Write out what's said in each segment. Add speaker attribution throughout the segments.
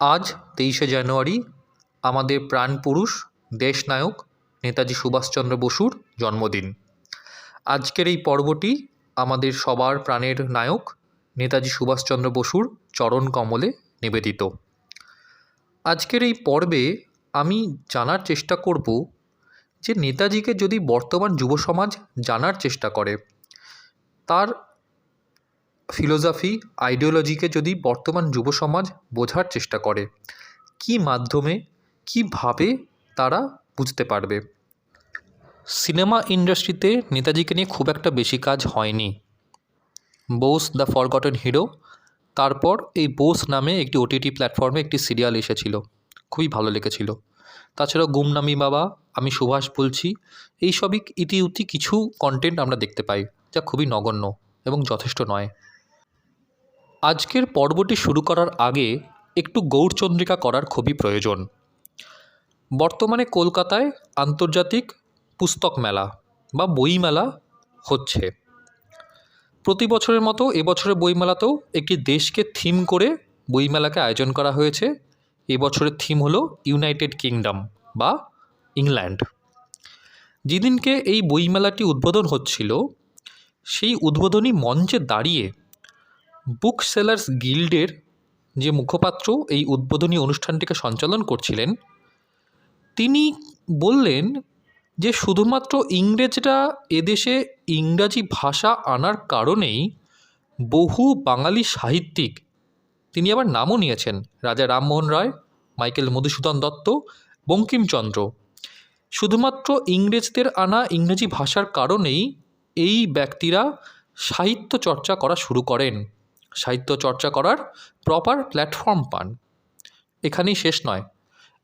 Speaker 1: আজ তেইশে জানুয়ারি আমাদের প্রাণপুরুষ দেশনায়ক নেতাজি সুভাষচন্দ্র বসুর জন্মদিন। আজকের এই পর্বটি আমাদের সবার প্রাণের নায়ক নেতাজি সুভাষচন্দ্র বসুর চরণ কমলে নিবেদিত। আজকের এই পর্বে আমি জানার চেষ্টা করব যে নেতাজিকে যদি বর্তমান যুব সমাজ জানার চেষ্টা করে, তার ফিলোজফি আইডিওলজিকে যদি বর্তমান যুব সমাজ বোঝার চেষ্টা করে, কী মাধ্যমে, কীভাবে তারা বুঝতে পারবে? সিনেমা ইন্ডাস্ট্রিতে নেতাজিকে নিয়ে খুব একটা বেশি কাজ হয়নি। বোস দ্য ফরগটন হিরো, তারপর এই বোস নামে একটি ওটিটি প্ল্যাটফর্মে একটি সিরিয়াল এসেছিল, খুবই ভালো লেগেছিল। তাছাড়াও গুমনামি বাবা, আমি সুভাষ বলছি এই সবই ইতিউতি কিছু কন্টেন্ট আমরা দেখতে পাই, যা খুবই নগণ্য এবং যথেষ্ট নয়। আজকের পর্বটি শুরু করার আগে একটু গৌরচন্দ্রিকা করার খুবই প্রয়োজন। বর্তমানে কলকাতায় আন্তর্জাতিক পুস্তক মেলা বা বইমেলা হচ্ছে। প্রতি বছরের মতো এবছরের বইমেলাতেও একটি দেশকে থিম করে বইমেলাকে আয়োজন করা হয়েছে। এবছরের থিম হলো ইউনাইটেড কিংডম বা ইংল্যান্ড। যেদিনকে এই বইমেলাটি উদ্বোধন হচ্ছিল, সেই উদ্বোধনী মঞ্চে দাঁড়িয়ে বুক সেলার্স গিল্ডের যে মুখপাত্র এই উদ্বোধনী অনুষ্ঠানটিকে সঞ্চালন করছিলেন, তিনি বললেন যে শুধুমাত্র ইংরেজরা এদেশে ইংরাজি ভাষা আনার কারণেই বহু বাঙালি সাহিত্যিক, তিনি আবার নামও নিয়েছেন, রাজা রামমোহন রায়, মাইকেল মধুসূদন দত্ত, বঙ্কিমচন্দ্র। শুধুমাত্র ইংরেজদের আনা ইংরেজি ভাষার কারণেই এই ব্যক্তিরা সাহিত্য চর্চা করা শুরু করেন। সাহিত্য চর্চা করার প্রপার প্ল্যাটফর্ম পান। এখানেই শেষ নয়।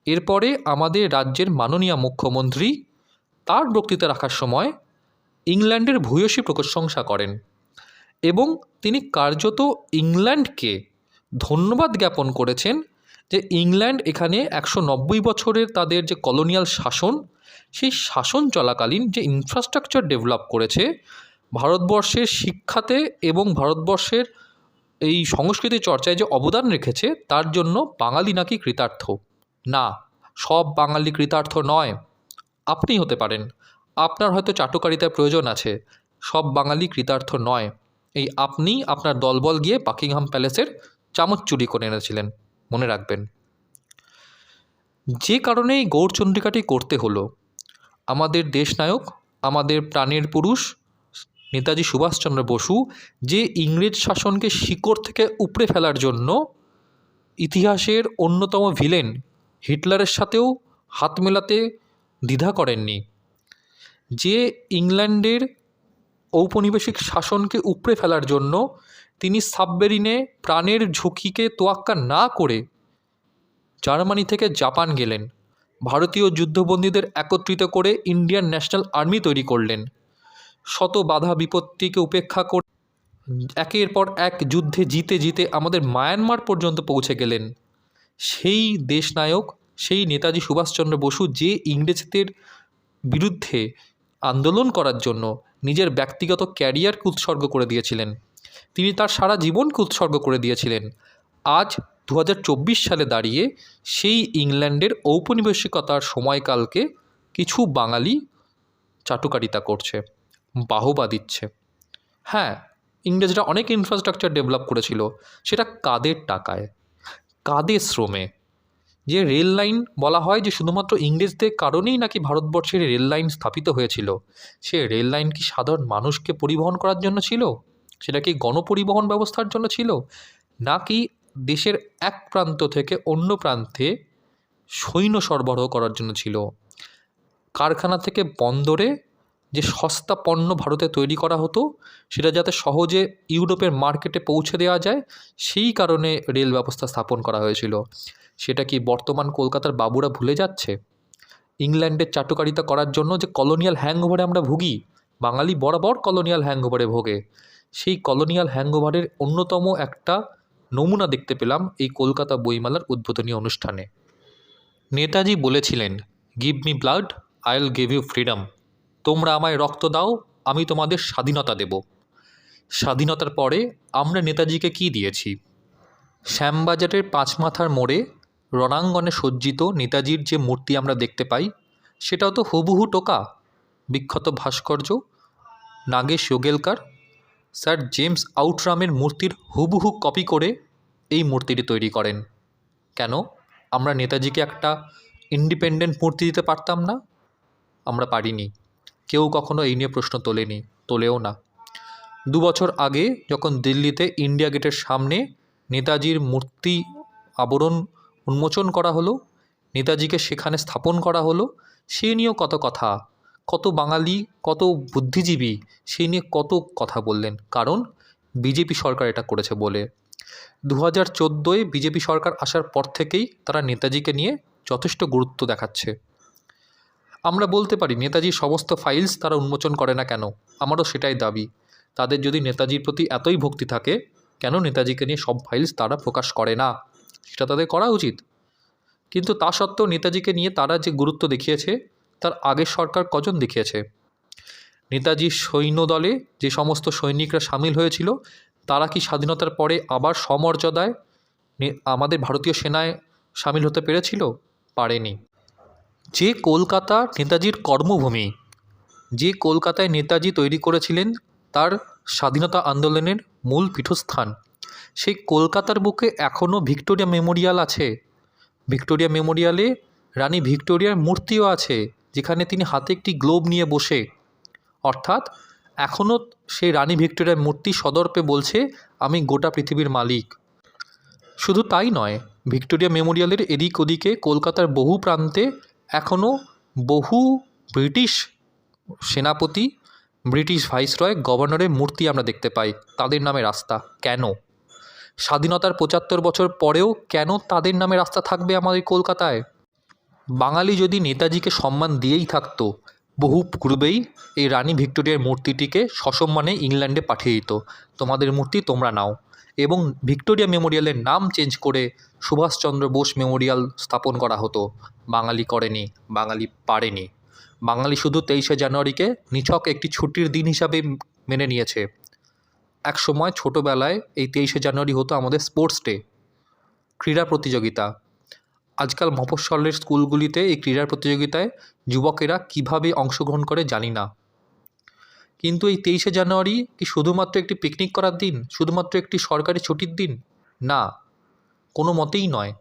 Speaker 1: এরপরে আমাদের রাজ্যের মাননীয় মুখ্যমন্ত্রী তার বক্তৃতা রাখার সময় ইংল্যান্ডের ভূয়সী প্রশংসা করেন এবং তিনি কার্যত ইংল্যান্ডকে ধন্যবাদ জ্ঞাপন করেছেন যে ইংল্যান্ড এখানে একশো নব্বই বছরের তাদের যে কলোনিয়াল শাসন, সেই শাসন চলাকালীন যে ইনফ্রাস্ট্রাকচার ডেভেলপ করেছে, ভারতবর্ষের শিক্ষাতে এবং ভারতবর্ষের এই সংস্কৃতি চর্চায় যে অবদান রেখেছে, তার জন্য বাঙালি নাকি কৃতার্থ? না, সব বাঙালি কৃতার্থ নয়। আপনি হতে পারেন। আপনার হয়তো চাটুকারিতার প্রয়োজন আছে। সব বাঙালি কৃতার্থ নয়। এই আপনি আপনার দলবল গিয়ে বাকিংহাম প্যালেসের চামচ চুরি করে এনেছিলেন। মনে রাখবেন। যে কারণে এই গৌরচন্দ্রিকাটি করতে হলো। আমাদের দেশনায়ক, আমাদের প্রাণের পুরুষ নেতাজি সুভাষচন্দ্র বসু যে ইংরেজ শাসনকে শিকড় থেকে উপড়ে ফেলার জন্য ইতিহাসের অন্যতম ভিলেন হিটলারের সাথেও হাত মেলাতে দ্বিধা করেননি। যে ইংল্যান্ডের ঔপনিবেশিক শাসনকে উপড়ে ফেলার জন্য তিনি সাবমেরিনে প্রাণের ঝুঁকিকে তোয়াক্কা না করে জার্মানি থেকে জাপান গেলেন। ভারতীয় যুদ্ধবন্দীদের একত্রিত করে ইন্ডিয়ান ন্যাশনাল আর্মি তৈরি করলেন। শত বাধা বিপত্তিকে উপেক্ষা করে, একের পর এক যুদ্ধে জিতে জিতে আমাদের মায়ানমার পর্যন্ত পৌঁছে গেলেন। সেই দেশনায়ক, সেই নেতাজি সুভাষচন্দ্র বসু যে ইংরেজদের বিরুদ্ধে আন্দোলন করার জন্য নিজের ব্যক্তিগত ক্যারিয়ারকে উৎসর্গ করে দিয়েছিলেন, তিনি তার সারা জীবনকে উৎসর্গ করে দিয়েছিলেন। আজ দু হাজার চব্বিশ সালে দাঁড়িয়ে সেই ইংল্যান্ডের ঔপনিবেশিকতার সময়কালকে কিছু বাঙালি চাটুকারিতা করছে। বাহবা দিচ্ছে। হ্যাঁ ইংরেজরা অনেক ইনফ্রাস্ট্রাকচার ডেভেলপ করেছিল, সেটা কাদের টাকায়? কাদের শ্রমে? যে রেল লাইন বলা হয় যে শুধুমাত্র ইংরেজদের কারণেই নাকি ভারতবর্ষের রেল লাইন স্থাপিত হয়েছিল, সে রেল লাইন কি সাধারণ মানুষকে পরিবহন করার জন্য ছিল? সেটা কি গণপরিবহন ব্যবস্থার জন্য ছিল? নাকি দেশের এক প্রান্ত থেকে অন্য প্রান্তে সৈন্য সরবরাহ করার জন্য ছিল? কারখানা থেকে বন্দরে যে সস্তা পণ্য ভারতে তৈরি করা হতো, সেটা যাতে সহজে ইউরোপের মার্কেটে পৌঁছে দেওয়া যায়, সেই কারণে রেল ব্যবস্থা স্থাপন করা হয়েছিল। সেটা কি বর্তমান কলকাতার বাবুরা ভুলে যাচ্ছে? ইংল্যান্ডের চাটুকারিতা করার জন্য যে কলোনিয়াল হ্যাংওভারে আমরা ভুগি, বাঙালি বরাবর কলোনিয়াল হ্যাংওভারে ভোগে। সেই কলোনিয়াল হ্যাংওভারের অন্যতম একটা নমুনা দেখতে পেলাম এই কলকাতা বইমেলার উদ্বোধনী অনুষ্ঠানে। নেতাজি বলেছিলেন give me blood I will give you freedom তোমরা আমায় রক্ত দাও, আমি তোমাদের স্বাধীনতা দেব। স্বাধীনতার পরে আমরা নেতাজিকে কি দিয়েছি? শ্যামবাজারের পাঁচ মাথার মোড়ে রণাঙ্গনে সজ্জিত নেতাজির যে মূর্তি আমরা দেখতে পাই, সেটাও তো হুবহু টোকা। বিখ্যাত ভাস্কর্য, নাগেশ যোগেলকার, স্যার জেমস আউটরামের মূর্তির হুবহু কপি করে এই মূর্তিটি তৈরি করেন। কেন? আমরা নেতাজিকে একটা ইন্ডিপেন্ডেন্ট মূর্তি দিতে পারতাম না? আমরা পারিনি। কেউ কখনো এই নিয়ে প্রশ্ন তোলেনি, তোলেও না। দু বছর আগে যখন দিল্লিতে ইন্ডিয়া গেটের সামনে নেতাজির মূর্তি আবরণ উন্মোচন করা হলো, নেতাজিকে সেখানে স্থাপন করা হলো, সে নিয়েও কত কথা, কত বাঙালি, কত বুদ্ধিজীবী সেই নিয়ে কত কথা বললেন। কারণ বিজেপি সরকার এটা করেছে বলে। দু হাজার চোদ্দোয় বিজেপি সরকার আসার পর থেকেই তারা নেতাজিকে নিয়ে যথেষ্ট গুরুত্ব দেখাচ্ছে। আমরা বলতে পারি নেতাজির সমস্ত ফাইলস তারা উন্মোচন করে না কেন? আমারও সেটাই দাবি। তাদের যদি নেতাজির প্রতি এতই ভক্তি থাকে, কেন নেতাজিকে নিয়ে সব ফাইলস তারা প্রকাশ করে না? সেটা তাদের করা উচিত। কিন্তু তা সত্ত্বেও নেতাজিকে নিয়ে তারা যে গুরুত্ব দেখিয়েছে, তার আগের সরকার কজন দেখিয়েছে? নেতাজির সৈন্যদলে যে সমস্ত সৈনিকরা সামিল হয়েছিল, তারা কি স্বাধীনতার পরে আবার সমর্যাদায় আমাদের ভারতীয় সেনায় সামিল হতে পেরেছিল? পারেনি। যে কলকাতা নেতাজির কর্মভূমি, যে কলকাতায় নেতাজি তৈরি করেছিলেন তার স্বাধীনতা আন্দোলনের মূল পীঠস্থান। সেই কলকাতার বুকে এখনও ভিক্টোরিয়া মেমোরিয়াল আছে। ভিক্টোরিয়া মেমোরিয়ালে রানী ভিক্টোরিয়ার মূর্তিও আছে, যেখানে তিনি হাতে একটি গ্লোব নিয়ে বসে। অর্থাৎ এখনও সেই রানী ভিক্টোরিয়ার মূর্তি সদর্পে বলছে, আমি গোটা পৃথিবীর মালিক। শুধু তাই নয়, ভিক্টোরিয়া মেমোরিয়ালের এদিক ওদিকে কলকাতার বহু প্রান্তে এখনও বহু ব্রিটিশ সেনাপতি, ব্রিটিশ ভাইসরয় গভর্নরের মূর্তি আমরা দেখতে পাই, তাদের নামে রাস্তা। কেন? স্বাধীনতার পঁচাত্তর বছর পরেও কেন তাদের নামে রাস্তা থাকবে আমাদের কলকাতায়? বাঙালি যদি নেতাজিকে সম্মান দিয়েই থাকতো, বহু পূর্বেই এই রানী ভিক্টোরিয়ার মূর্তিটিকে সসম্মানে ইংল্যান্ডে পাঠিয়ে দিত। তোমাদের মূর্তি তোমরা নাও। এবং ভিক্টোরিয়া মেমোরিয়ালের নাম চেঞ্জ করে সুভাষচন্দ্র বোস মেমোরিয়াল স্থাপন করা হতো। বাঙালি করেনি, বাঙালি পারেনি। বাঙালি শুধু তেইশে জানুয়ারিকে নিছক একটি ছুটির দিন হিসাবে মেনে নিয়েছে। এক সময় ছোটোবেলায় এই তেইশে জানুয়ারি হতো আমাদের স্পোর্টস ডে, ক্রীড়া প্রতিযোগিতা। আজকাল মফস্বলের স্কুলগুলিতে এই ক্রীড়া প্রতিযোগিতায় যুবকেরা কীভাবে অংশগ্রহণ করে জানি না। কিন্তু এই তেইশে জানুয়ারি কি শুধুমাত্র একটি পিকনিক করার দিন? শুধুমাত্র একটি সরকারি ছুটির দিন? না, কোনো মতেই নয়।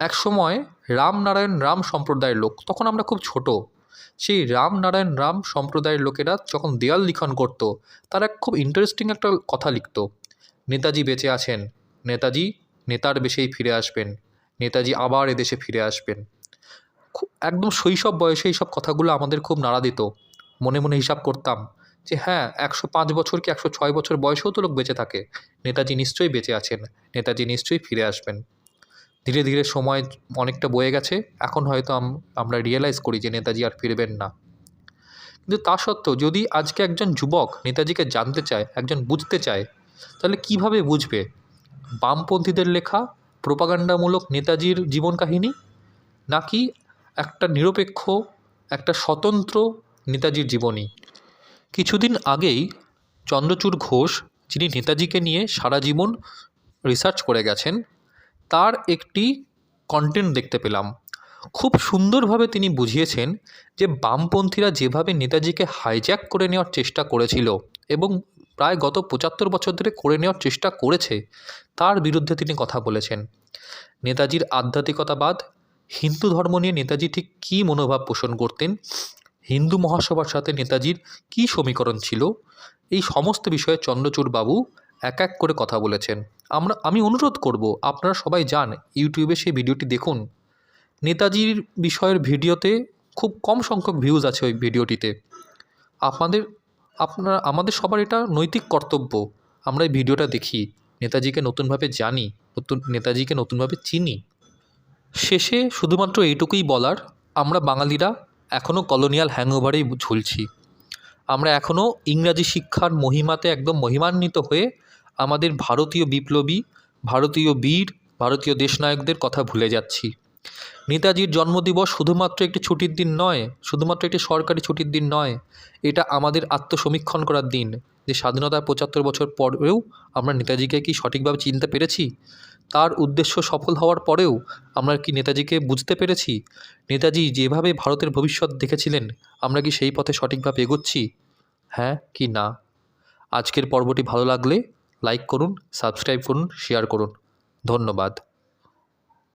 Speaker 1: এক সময় রামনারায়ণ রাম সম্প্রদায়ের লোক, তখন আমরা খুব ছোট, সেই রামনারায়ণ রাম সম্প্রদায়ের লোকেরা যখন দেয়াল লিখন করত, তারা খুব ইন্টারেস্টিং একটা কথা লিখত। নেতাজি বেঁচে আছেন, নেতাজি নেতার বেশেই ফিরে আসবেন, নেতাজি আবার এদেশে ফিরে আসবেন। একদম শৈশব বয়সে এইসব কথাগুলো আমাদের খুব নাড়া দিত। মনে মনে হিসাব করতাম যে হ্যাঁ একশো পাঁচ বছর কি একশো ছয় বছর বয়সেও তো লোক বেঁচে থাকে। নেতাজি নিশ্চয়ই বেঁচে আছেন, নেতাজি নিশ্চয়ই ফিরে আসবেন। ধীরে ধীরে সময় অনেকটা বয়ে গেছে, এখন হয়তো আম- আমরা রিয়েলাইজ করি যে নেতাজি আর ফিরবেন না। কিন্তু তা সত্ত্বেও যদি আজকে একজন যুবক নেতাজিকে জানতে চায়, একজন বুঝতে চায়, তাহলে কীভাবে বুঝবে? বামপন্থীদের লেখা প্রোপাগান্ডামূলক নেতাজির জীবন কাহিনী? নাকি একটা নিরপেক্ষ, একটা স্বতন্ত্র নেতাজির জীবনী। কিছুদিন আগেই চন্দ্রচূড় ঘোষ, যিনি নেতাজিকে নিয়ে সারা জীবন রিসার্চ করে গেছেন, তার একটি কন্টেন্ট দেখতে পেলাম। খুব সুন্দরভাবে তিনি বুঝিয়েছেন যে বামপন্থীরা যেভাবে নেতাজিকে হাইজ্যাক করে নেওয়ার চেষ্টা করেছিল এবং প্রায় গত পঁচাত্তর বছর ধরে করে নেওয়ার চেষ্টা করেছে, তার বিরুদ্ধে তিনি কথা বলেছেন। নেতাজির আধ্যাত্মিকতাবাদ, হিন্দু ধর্ম নিয়ে নেতাজি ঠিক কী মনোভাব পোষণ করতেন হিন্দু মহাসভার সাথে নেতাজির কী সমীকরণ ছিল? এই সমস্ত বিষয়ে চন্দ্রচূড় বাবু এক এক করে কথা বলেছেন। আমরা, আমি অনুরোধ করব, আপনারা সবাই যান, ইউটিউবে সেই ভিডিওটি দেখুন। নেতাজির বিষয়ের ভিডিওতে খুব কম সংখ্যক ভিউজ আছে ওই ভিডিওটিতে। আপনাদের, আপনারা, আমাদের সবার এটা নৈতিক কর্তব্য। আমরা এই ভিডিওটা দেখি, নেতাজিকে নতুনভাবে জানি, নতুন, নেতাজিকে নতুনভাবে চিনি। শেষে শুধুমাত্র এইটুকুই বলার, আমরা বাঙালিরা এখনও কলোনিয়াল হ্যাংওভারেই ঝুলছি। আমরা এখনও ইংরাজি শিক্ষার মহিমাতে একদম মহিমান্বিত হয়ে আমাদের ভারতীয় বিপ্লবী, ভারতীয় বীর, ভারতীয় দেশনায়কদের কথা ভুলে যাচ্ছি। নেতাজির জন্মদিবস শুধুমাত্র একটি ছুটির দিন নয়, শুধুমাত্র একটি সরকারি ছুটির দিন নয়, এটা আমাদের আত্মসমীক্ষণ করার দিন। যে স্বাধীনতার পঁচাত্তর বছর পরেও আমরা নেতাজিকে কি সঠিকভাবে চিনতে পেরেছি? তার উদ্দেশ্য সফল হওয়ার পরেও আমরা কি নেতাজিকে বুঝতে পেরেছি? নেতাজি যেভাবে ভারতের ভবিষ্যৎ দেখেছিলেন, আমরা কি সেই পথে সঠিকভাবে এগোচ্ছি? হ্যাঁ কি না? আজকের পর্বটি ভালো লাগলে লাইক করুন সাবস্ক্রাইব করুন শেয়ার করুন। ধন্যবাদ।